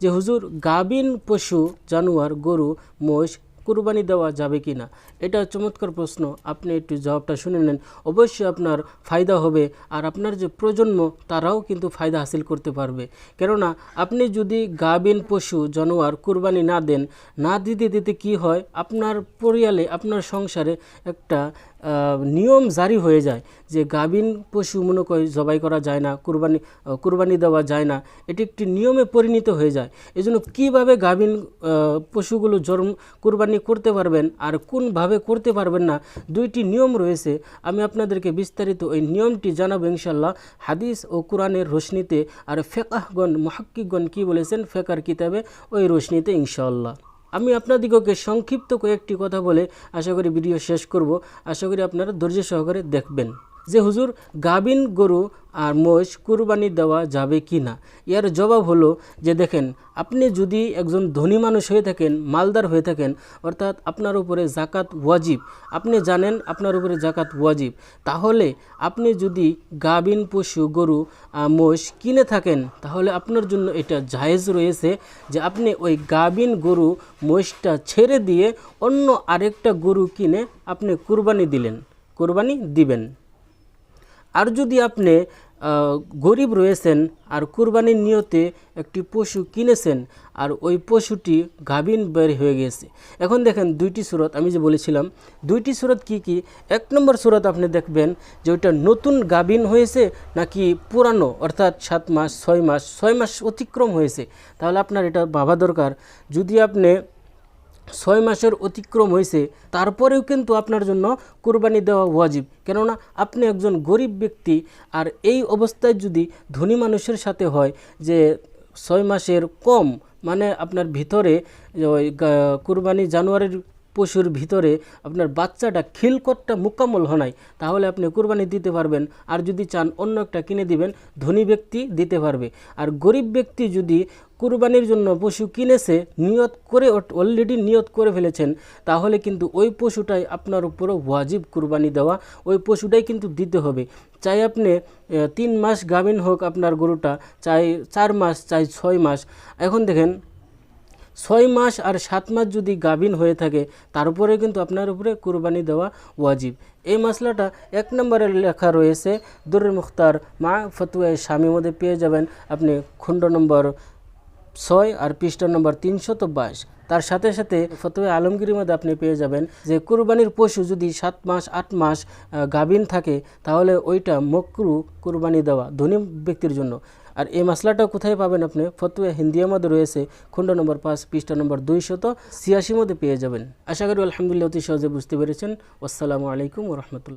যে হুজুর গাবিন পশু, জানোয়ার, গরু মোষ কুরবানি দেওয়া যাবে কি না এটা চমৎকার প্রশ্ন। আপনি একটু জবাবটা শুনে নেন। অবশ্যই আপনার ফায়দা হবে আর আপনার যে প্রজন্ম, তারাও কিন্তু ফায়দা হাসিল করতে পারবে। কেননা, আপনি যদি গাবিন পশু, জানোয়ার কুরবানি না দেন, না দিতে দিতে কি হয়? আপনার পরিয়ালে, আপনার সংসারে একটা নিয়ম জারি হয়ে যায় যে গাবিন পশু মনে করে জবাই করা যায় না কুরবানি কুরবানি দেওয়া যায় না এটি একটি নিয়মে পরিণত হয়ে যায়। এজন্য কীভাবে আহ, পশুগুলো জন্ম কুরবানি করতে পারবেন আর কোনভাবে করতে পারবেন না দুইটি নিয়ম রয়েছে। আমি আপনাদেরকে বিস্তারিত ওই নিয়মটি জানাব ইনশাল্লাহ হাদিস ও কোরআনের রোশনিতে আর ফেকাহগণ মহাক্কিকগণ কী বলেছেন? ফেকার কিতাবে ওই রোশনিতে ইনশাআল্লাহ। আমি আপনাদিগকে সংক্ষিপ্ত কয়েকটি কথা বলে আশা করি ভিডিও শেষ করব। আশা করি আপনারা ধৈর্য সহকারে দেখবেন। যে হুজুর গাবিন গরু আর মোষ কুরবানি দেওয়া যাবে কি না? এর জবাব হলো যে দেখেন, আপনি যদি একজন ধনী মানুষ হয়ে থাকেন, মালদার হয়ে থাকেন, অর্থাৎ আপনার উপরে জাকাত ওয়াজিব, আপনি জানেন আপনার উপরে জাকাত ওয়াজিব, তাহলে আপনি যদি গাবিন পশু গরু মোষ কিনে থাকেন, তাহলে আপনার জন্য এটা জায়েজ রয়েছে যে আপনি ওই গাবিন গরু মোষটা ছেড়ে দিয়ে অন্য আরেকটা গরু কিনে আপনি কুরবানি দিলেন, কুরবানি দিবেন। আর যদি আপনি গরিব রয়েছেন আর কুরবানির নিয়তে একটি পশু কিনেছেন আর ওই পশুটি গাভিন বের হয়ে গেছে। এখন দেখেন দুইটি সুরত, আমি যে বলেছিলাম, দুইটি সুরত কি কি? এক নম্বর সুরত আপনি দেখবেন যে ওইটা নতুন গাভিন হয়েছে নাকি পুরানো, অর্থাৎ সাত মাস, ছয় মাস ছয় মাস অতিক্রম হয়েছে। তাহলে আপনার এটা ভাবা দরকার। যদি আপনি ছয় মাসের অতিক্রম হয়েছে, তারপরেও কিন্তু আপনার জন্য কোরবানি দেওয়া ওয়াজিব। কেননা আপনি একজন গরিব ব্যক্তি, আর এই অবস্থায় যদি ধনী মানুষের সাথে হয় যে ছয় মাসের কম মানে আপনার ভিতরে কুরবানি জানুয়ারির পশুর ভিতরে আপনার বাচ্চাটা খিলকটটা মোকাম্মল হনাই তাহলে আপনি কুরবানি দিতে পারবেন। আর যদি চান অন্য একটা কিনে দিবেন, ধনী ব্যক্তি দিতে পারবে। আর গরিব ব্যক্তি যদি কুরবানির জন্য পশু কিনেছে, নিয়ত করে অলরেডি নিয়ত করে ফেলেছেন, তাহলে কিন্তু ওই পশুটাই আপনার উপরও ওয়াজিব কুরবানি দেওয়া, ওই পশুটাই কিন্তু দিতে হবে। চাই আপনি তিন মাস গাভিন হোক আপনার গরুটা, চাই চার মাস, চাই ছয় মাস। এখন দেখেন ছয় মাস আর সাত মাস যদি গাভিন হয়ে থাকে, তার উপরে কিন্তু আপনার উপরে কুরবানি দেওয়া ওয়াজিব। এই মশলাটা এক নম্বরে লেখা রয়েছে, দুরুল মুখতার মা ফতুয়া স্বামী মধ্যে পেয়ে যাবেন। আপনি খুন্ড নম্বর ছয় আর পৃষ্ঠা নম্বর তিনশত বাইশ। তার সাথে সাথে ফতোয়া আলমগীরের মধ্যে আপনি পেয়ে যাবেন যে, কুরবানির পশু যদি সাত মাস, আট মাস গাভিন থাকে, তাহলে ওইটা মকরু কুরবানি দেওয়া ধনী ব্যক্তির জন্য। আর এই মশলাটা কোথায় পাবেন আপনি? ফতুয়া হিন্দিয়ার মধ্যে রয়েছে, খণ্ড নম্বর পাঁচ, পৃষ্ঠা নম্বর দুইশত ছিয়াশি মধ্যে পেয়ে যাবেন। আশা করি আলহামদুলিল্লাহ অতি সহজে বুঝতে পেরেছেন। আসসালামু আলাইকুম রহমতুল্লাহ।